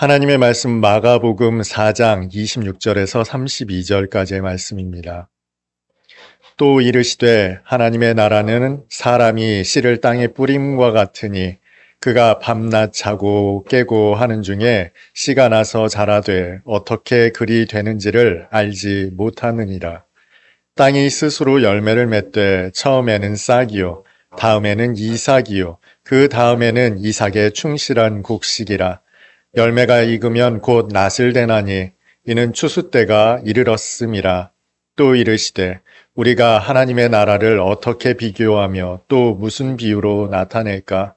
하나님의 말씀 마가복음 4장 26절에서 32절까지의 말씀입니다. 또 이르시되 하나님의 나라는 사람이 씨를 땅에 뿌림과 같으니 그가 밤낮 자고 깨고 하는 중에 씨가 나서 자라되 어떻게 그리 되는지를 알지 못하느니라. 땅이 스스로 열매를 맺되 처음에는 싹이요 다음에는 이삭이요 그 다음에는 이삭의 충실한 곡식이라 열매가 익으면 곧 낫을 대나니 이는 추수 때가 이르렀음이라 또 이르시되 우리가 하나님의 나라를 어떻게 비교하며 또 무슨 비유로 나타낼까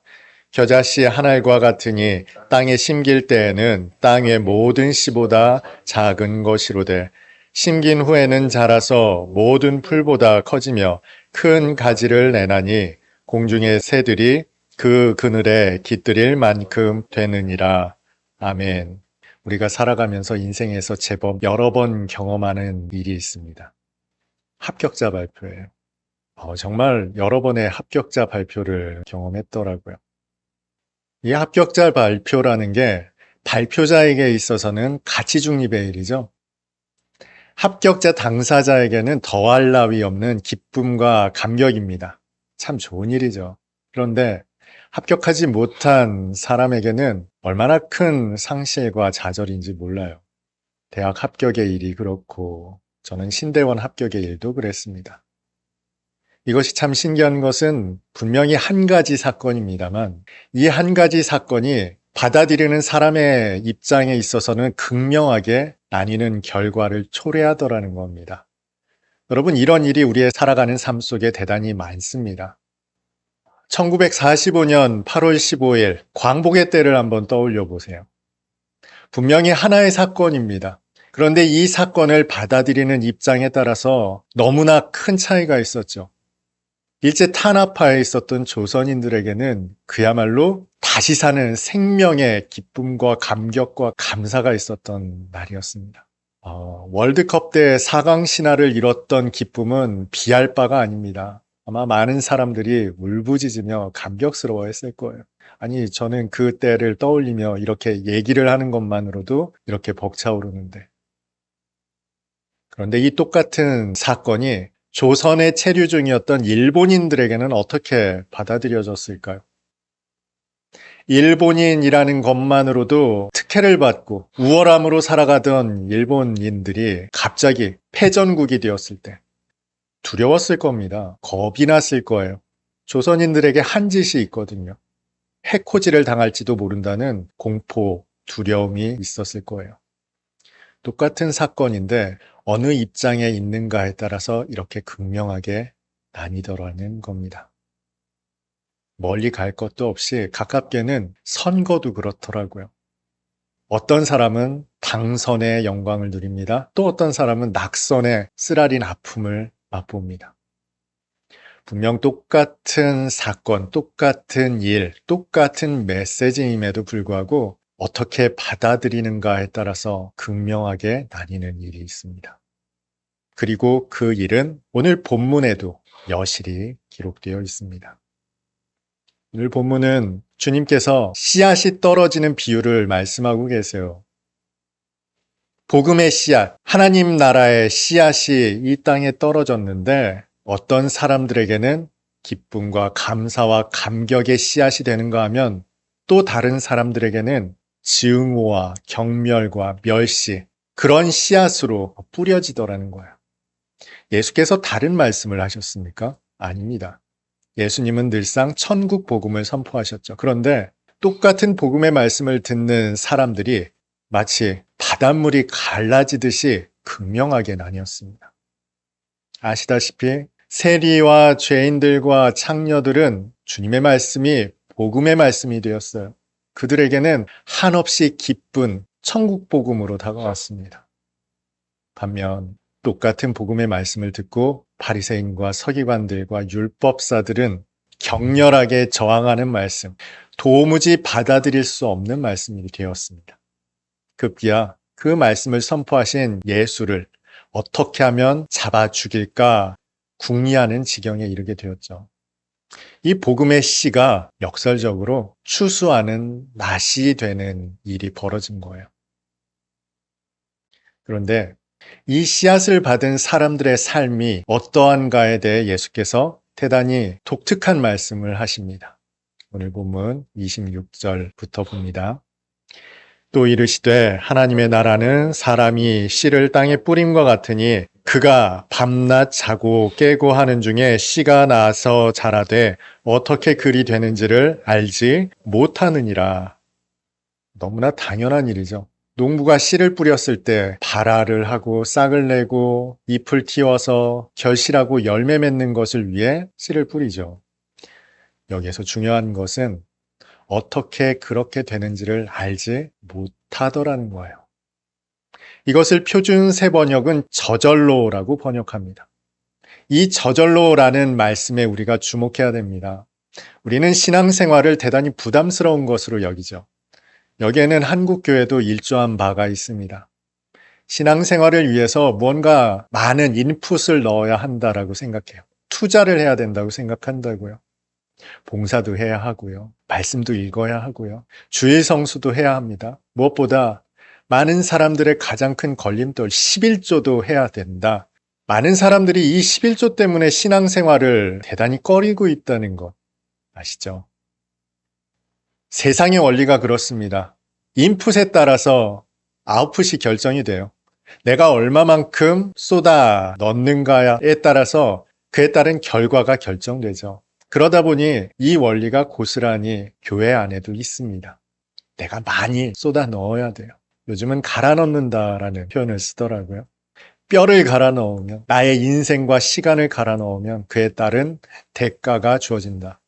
겨자씨 한 알과 같으니 땅에 심길 때에는 땅의 모든 씨보다 작은 것이로되 심긴 후에는 자라서 모든 풀보다 커지며 큰 가지를 내나니 공중의 새들이 그 그늘에 깃들일 만큼 되느니라. 아멘. 우리가 살아가면서 인생에서 제법 여러 번 경험하는 일이 있습니다. 합격자 발표예요. 어, 정말 여러 번의 합격자 발표를 경험했더라고요. 이 합격자 발표라는 게 발표자에게 있어서는 가치 중립의 일이죠. 합격자 당사자에게는 더할 나위 없는 기쁨과 감격입니다. 참 좋은 일이죠. 그런데 합격하지 못한 사람에게는 얼마나 큰 상실과 좌절인지 몰라요. 대학 합격의 일이 그렇고 저는 신대원 합격의 일도 그랬습니다. 이것이 참 신기한 것은 분명히 한 가지 사건입니다만 이 한 가지 사건이 받아들이는 사람의 입장에 있어서는 극명하게 나뉘는 결과를 초래하더라는 겁니다. 여러분, 이런 일이 우리의 살아가는 삶 속에 대단히 많습니다. 1945년 8월 15일 광복의 때를 한번 떠올려 보세요. 분명히 하나의 사건입니다. 그런데 이 사건을 받아들이는 입장에 따라서 너무나 큰 차이가 있었죠. 일제 탄압하에 있었던 조선인들에게는 그야말로 다시 사는 생명의 기쁨과 감격과 감사가 있었던 날이었습니다. 어, 월드컵 때 4강 신화를 이뤘던 기쁨은 비할 바가 아닙니다. 아마 많은 사람들이 울부짖으며 감격스러워 했을 거예요. 아니, 저는 그 때를 떠올리며 이렇게 얘기를 하는 것만으로도 이렇게 벅차오르는데. 그런데 이 똑같은 사건이 조선의 체류 중이었던 일본인들에게는 어떻게 받아들여졌을까요? 일본인이라는 것만으로도 특혜를 받고 우월함으로 살아가던 일본인들이 갑자기 패전국이 되었을 때 두려웠을 겁니다. 겁이 났을 거예요. 조선인들에게 한 짓이 있거든요. 해코지를 당할지도 모른다는 공포, 두려움이 있었을 거예요. 똑같은 사건인데 어느 입장에 있는가에 따라서 이렇게 극명하게 나뉘더라는 겁니다. 멀리 갈 것도 없이 가깝게는 선거도 그렇더라고요. 어떤 사람은 당선의 영광을 누립니다. 또 어떤 사람은 낙선의 쓰라린 아픔을 맛봅니다. 분명 똑같은 사건, 똑같은 일, 똑같은 메시지임에도 불구하고 어떻게 받아들이는가에 따라서 극명하게 나뉘는 일이 있습니다. 그리고 그 일은 오늘 본문에도 여실히 기록되어 있습니다. 오늘 본문은 주님께서 씨앗이 떨어지는 비유를 말씀하고 계세요. 복음의 씨앗, 하나님 나라의 씨앗이 이 땅에 떨어졌는데 어떤 사람들에게는 기쁨과 감사와 감격의 씨앗이 되는가 하면 또 다른 사람들에게는 증오와 경멸과 멸시, 그런 씨앗으로 뿌려지더라는 거야. 예수께서 다른 말씀을 하셨습니까? 아닙니다. 예수님은 늘상 천국 복음을 선포하셨죠. 그런데 똑같은 복음의 말씀을 듣는 사람들이 마치 바닷물이 갈라지듯이 극명하게 나뉘었습니다. 아시다시피 세리와 죄인들과 창녀들은 주님의 말씀이 복음의 말씀이 되었어요. 그들에게는 한없이 기쁜 천국 복음으로 다가왔습니다. 반면 똑같은 복음의 말씀을 듣고 바리새인과 서기관들과 율법사들은 격렬하게 저항하는 말씀, 도무지 받아들일 수 없는 말씀이 되었습니다. 급기야 그 말씀을 선포하신 예수를 어떻게 하면 잡아 죽일까 궁리하는 지경에 이르게 되었죠. 이 복음의 씨가 역설적으로 추수하는 맛이 되는 일이 벌어진 거예요. 그런데 이 씨앗을 받은 사람들의 삶이 어떠한가에 대해 예수께서 대단히 독특한 말씀을 하십니다. 오늘 본문 26절부터 봅니다. 또 이르시되 하나님의 나라는 사람이 씨를 땅에 뿌림과 같으니 그가 밤낮 자고 깨고 하는 중에 씨가 나서 자라되 어떻게 그리 되는지를 알지 못하느니라. 너무나 당연한 일이죠. 농부가 씨를 뿌렸을 때 발화를 하고 싹을 내고 잎을 틔워서 결실하고 열매 맺는 것을 위해 씨를 뿌리죠. 여기에서 중요한 것은 어떻게 그렇게 되는지를 알지 못하더라는 거예요. 이것을 표준 세 번역은 저절로라고 번역합니다. 이 저절로라는 말씀에 우리가 주목해야 됩니다. 우리는 신앙생활을 대단히 부담스러운 것으로 여기죠. 여기에는 한국교회도 일조한 바가 있습니다. 신앙생활을 위해서 뭔가 많은 인풋을 넣어야 한다라고 생각해요. 투자를 해야 된다고 생각한다고요. 봉사도 해야 하고요. 말씀도 읽어야 하고요. 주일 성수도 해야 합니다. 무엇보다 많은 사람들의 가장 큰 걸림돌 11조도 해야 된다. 많은 사람들이 이 11조 때문에 신앙생활을 대단히 꺼리고 있다는 것 아시죠? 세상의 원리가 그렇습니다. 인풋에 따라서 아웃풋이 결정이 돼요. 내가 얼마만큼 쏟아 넣는가에 따라서 그에 따른 결과가 결정되죠. 그러다 보니 이 원리가 고스란히 교회 안에도 있습니다. 내가 많이 쏟아 넣어야 돼요. 요즘은 갈아 넣는다라는 표현을 쓰더라고요. 뼈를 갈아 넣으면, 나의 인생과 시간을 갈아 넣으면 그에 따른 대가가 주어진다.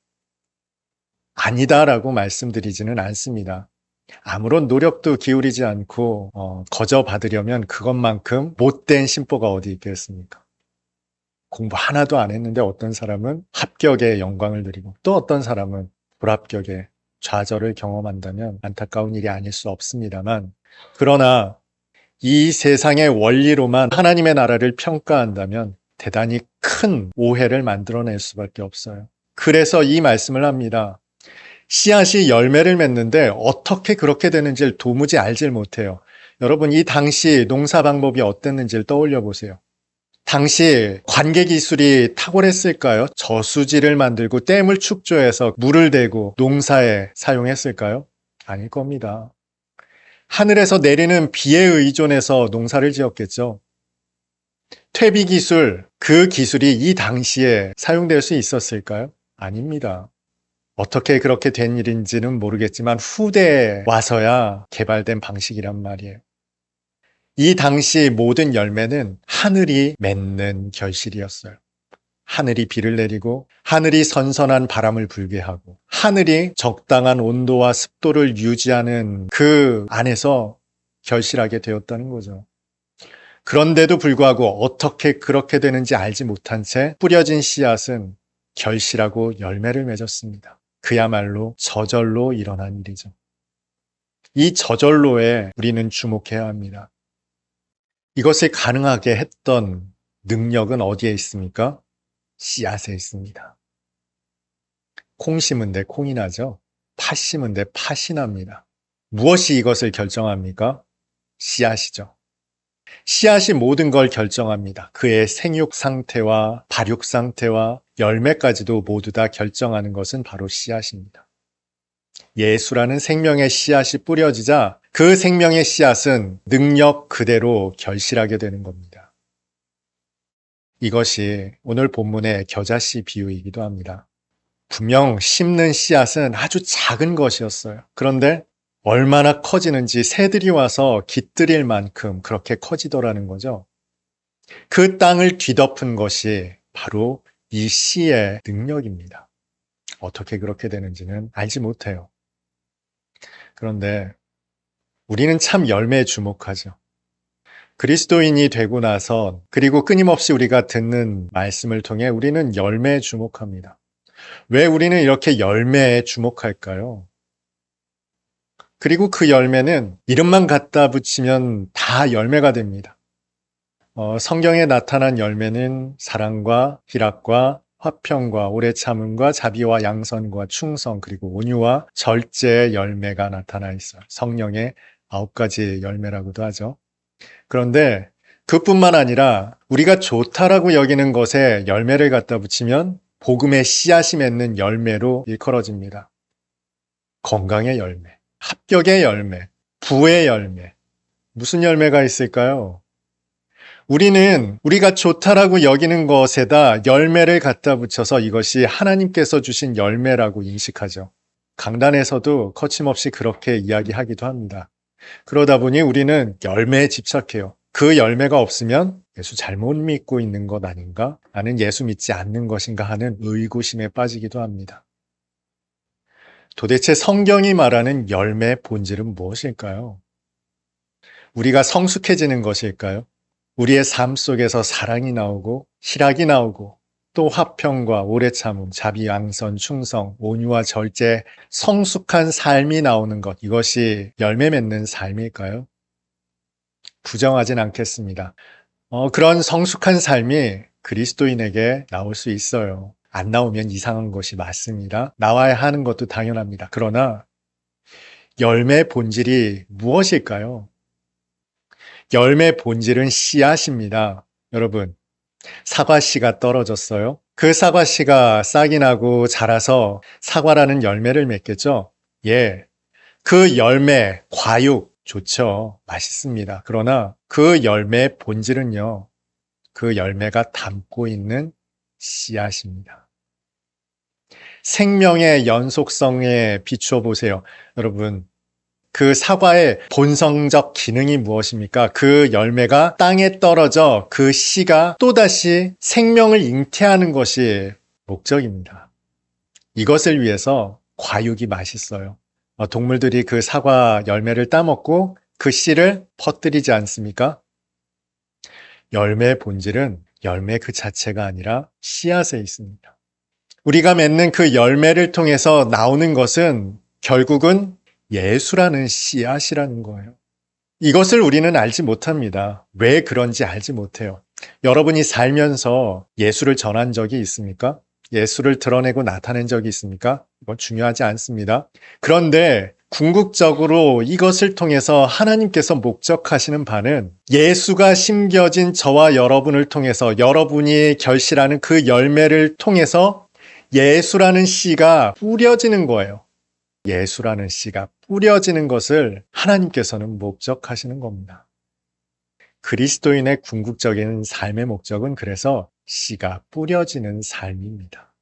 아니다라고 말씀드리지는 않습니다. 아무런 노력도 기울이지 않고 어, 거저 받으려면 그것만큼 못된 심보가 어디 있겠습니까? 공부 하나도 안 했는데 어떤 사람은 합격의 영광을 누리고 또 어떤 사람은 불합격의 좌절을 경험한다면 안타까운 일이 아닐 수 없습니다만 그러나 이 세상의 원리로만 하나님의 나라를 평가한다면 대단히 큰 오해를 만들어낼 수밖에 없어요. 그래서 이 말씀을 합니다. 씨앗이 열매를 맺는데 어떻게 그렇게 되는지를 도무지 알질 못해요. 여러분, 이 당시 농사 방법이 어땠는지를 떠올려 보세요. 당시 관계 기술이 탁월했을까요? 저수지를 만들고 댐을 축조해서 물을 대고 농사에 사용했을까요? 아닐 겁니다. 하늘에서 내리는 비에 의존해서 농사를 지었겠죠. 퇴비 기술, 그 기술이 이 당시에 사용될 수 있었을까요? 아닙니다. 어떻게 그렇게 된 일인지는 모르겠지만 후대에 와서야 개발된 방식이란 말이에요. 이 당시 모든 열매는 하늘이 맺는 결실이었어요. 하늘이 비를 내리고 하늘이 선선한 바람을 불게 하고 하늘이 적당한 온도와 습도를 유지하는 그 안에서 결실하게 되었다는 거죠. 그런데도 불구하고 어떻게 그렇게 되는지 알지 못한 채 뿌려진 씨앗은 결실하고 열매를 맺었습니다. 그야말로 저절로 일어난 일이죠. 이 저절로에 우리는 주목해야 합니다. 이것을 가능하게 했던 능력은 어디에 있습니까? 씨앗에 있습니다. 콩 심은 데 콩이 나죠? 팥 심은 데 팥이 납니다. 무엇이 이것을 결정합니까? 씨앗이죠. 씨앗이 모든 걸 결정합니다. 그의 생육 상태와 발육 상태와 열매까지도 모두 다 결정하는 것은 바로 씨앗입니다. 예수라는 생명의 씨앗이 뿌려지자 그 생명의 씨앗은 능력 그대로 결실하게 되는 겁니다. 이것이 오늘 본문의 겨자씨 비유이기도 합니다. 분명 심는 씨앗은 아주 작은 것이었어요. 그런데 얼마나 커지는지 새들이 와서 깃들일 만큼 그렇게 커지더라는 거죠. 그 땅을 뒤덮은 것이 바로 이 씨의 능력입니다. 어떻게 그렇게 되는지는 알지 못해요. 그런데 우리는 참 열매에 주목하죠. 그리스도인이 되고 나서 그리고 끊임없이 우리가 듣는 말씀을 통해 우리는 열매에 주목합니다. 왜 우리는 이렇게 열매에 주목할까요? 그리고 그 열매는 이름만 갖다 붙이면 다 열매가 됩니다. 어, 성경에 나타난 열매는 사랑과 희락과 화평과 오래 참음과 자비와 양선과 충성 그리고 온유와 절제의 열매가 나타나 있어요. 성령의 아홉 가지 열매라고도 하죠. 그런데 그뿐만 아니라 우리가 좋다라고 여기는 것에 열매를 갖다 붙이면 복음의 씨앗이 맺는 열매로 일컬어집니다. 건강의 열매, 합격의 열매, 부의 열매. 무슨 열매가 있을까요? 우리는 우리가 좋다라고 여기는 것에다 열매를 갖다 붙여서 이것이 하나님께서 주신 열매라고 인식하죠. 강단에서도 거침없이 그렇게 이야기하기도 합니다. 그러다 보니 우리는 열매에 집착해요. 그 열매가 없으면 예수 잘못 믿고 있는 것 아닌가? 나는 예수 믿지 않는 것인가 하는 의구심에 빠지기도 합니다. 도대체 성경이 말하는 열매의 본질은 무엇일까요? 우리가 성숙해지는 것일까요? 우리의 삶 속에서 사랑이 나오고 희락이 나오고 또 화평과 오래 참음, 자비, 양선, 충성, 온유와 절제, 성숙한 삶이 나오는 것 이것이 열매 맺는 삶일까요? 부정하진 않겠습니다. 어, 그런 성숙한 삶이 그리스도인에게 나올 수 있어요. 안 나오면 이상한 것이 맞습니다. 나와야 하는 것도 당연합니다. 그러나 열매 본질이 무엇일까요? 열매 본질은 씨앗입니다. 여러분, 사과씨가 떨어졌어요. 그 사과씨가 싹이 나고 자라서 사과라는 열매를 맺겠죠? 예. 그 열매, 과육, 좋죠. 맛있습니다. 그러나 그 열매의 본질은요, 그 열매가 담고 있는 씨앗입니다. 생명의 연속성에 비추어 보세요. 여러분, 그 사과의 본성적 기능이 무엇입니까? 그 열매가 땅에 떨어져 그 씨가 또다시 생명을 잉태하는 것이 목적입니다. 이것을 위해서 과육이 맛있어요. 어, 동물들이 그 사과 열매를 따먹고 그 씨를 퍼뜨리지 않습니까? 열매의 본질은 열매 그 자체가 아니라 씨앗에 있습니다. 우리가 맺는 그 열매를 통해서 나오는 것은 결국은 예수라는 씨앗이라는 거예요. 이것을 우리는 알지 못합니다. 왜 그런지 알지 못해요. 여러분이 살면서 예수를 전한 적이 있습니까? 예수를 드러내고 나타낸 적이 있습니까? 이건 중요하지 않습니다. 그런데 궁극적으로 이것을 통해서 하나님께서 목적하시는 바는 예수가 심겨진 저와 여러분을 통해서 여러분이 결실하는 그 열매를 통해서 예수라는 씨가 뿌려지는 거예요. 예수라는 씨가 뿌려지는 것을 하나님께서는 목적하시는 겁니다. 그리스도인의 궁극적인 삶의 목적은 그래서 씨가 뿌려지는 삶입니다.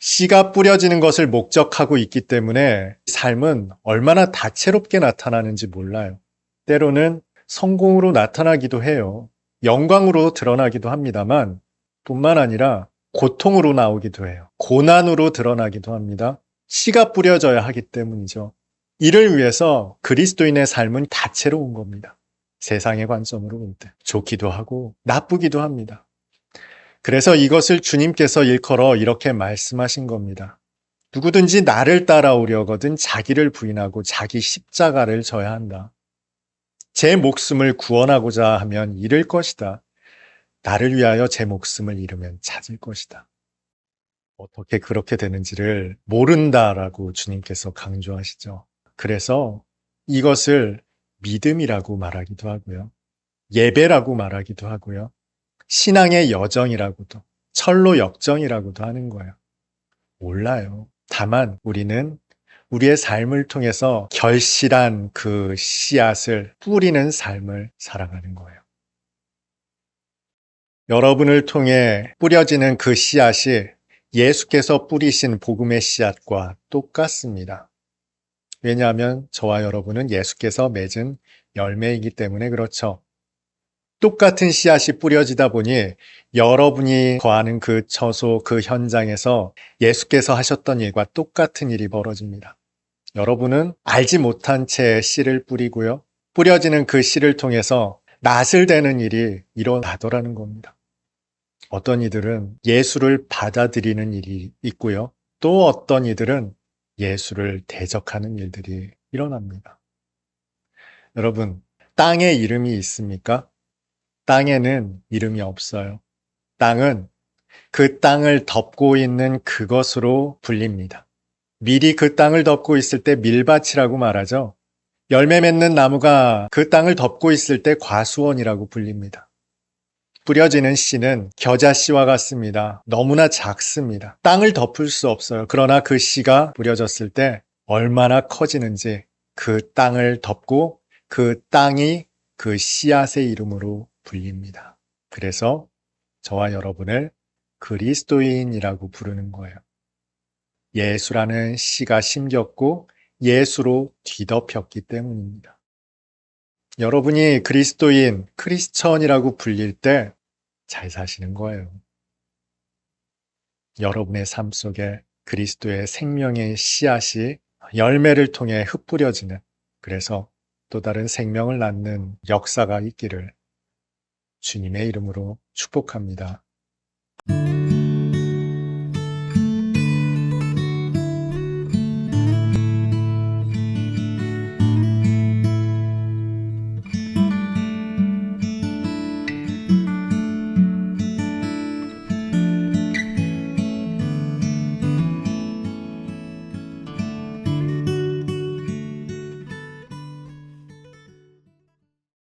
씨가 뿌려지는 것을 목적하고 있기 때문에 삶은 얼마나 다채롭게 나타나는지 몰라요. 때로는 성공으로 나타나기도 해요. 영광으로 드러나기도 합니다만 뿐만 아니라 고통으로 나오기도 해요. 고난으로 드러나기도 합니다. 씨가 뿌려져야 하기 때문이죠. 이를 위해서 그리스도인의 삶은 다채로운 겁니다. 세상의 관점으로 볼 때. 좋기도 하고 나쁘기도 합니다. 그래서 이것을 주님께서 일컬어 이렇게 말씀하신 겁니다. 누구든지 나를 따라오려거든 자기를 부인하고 자기 십자가를 져야 한다. 제 목숨을 구원하고자 하면 잃을 것이다. 나를 위하여 제 목숨을 잃으면 찾을 것이다. 어떻게 그렇게 되는지를 모른다라고 주님께서 강조하시죠. 그래서 이것을 믿음이라고 말하기도 하고요. 예배라고 말하기도 하고요. 신앙의 여정이라고도, 철로 역정이라고도 하는 거예요. 몰라요. 다만 우리는 우리의 삶을 통해서 결실한 그 씨앗을 뿌리는 삶을 살아가는 거예요. 여러분을 통해 뿌려지는 그 씨앗이 예수께서 뿌리신 복음의 씨앗과 똑같습니다. 왜냐하면 저와 여러분은 예수께서 맺은 열매이기 때문에 그렇죠. 똑같은 씨앗이 뿌려지다 보니 여러분이 거하는 그 처소, 그 현장에서 예수께서 하셨던 일과 똑같은 일이 벌어집니다. 여러분은 알지 못한 채 씨를 뿌리고요. 뿌려지는 그 씨를 통해서 낫을 대는 일이 일어나더라는 겁니다. 어떤 이들은 예수를 받아들이는 일이 있고요. 또 어떤 이들은 예수를 대적하는 일들이 일어납니다. 여러분, 땅에 이름이 있습니까? 땅에는 이름이 없어요. 땅은 그 땅을 덮고 있는 그것으로 불립니다. 밀이 그 땅을 덮고 있을 때 밀밭이라고 말하죠. 열매 맺는 나무가 그 땅을 덮고 있을 때 과수원이라고 불립니다. 뿌려지는 씨는 겨자씨와 같습니다. 너무나 작습니다. 땅을 덮을 수 없어요. 그러나 그 씨가 뿌려졌을 때 얼마나 커지는지 그 땅을 덮고 그 땅이 그 씨앗의 이름으로 불립니다. 그래서 저와 여러분을 그리스도인이라고 부르는 거예요. 예수라는 씨가 심겼고 예수로 뒤덮였기 때문입니다. 여러분이 그리스도인, 크리스천이라고 불릴 때 잘 사시는 거예요. 여러분의 삶 속에 그리스도의 생명의 씨앗이 열매를 통해 흩뿌려지는 그래서 또 다른 생명을 낳는 역사가 있기를 주님의 이름으로 축복합니다.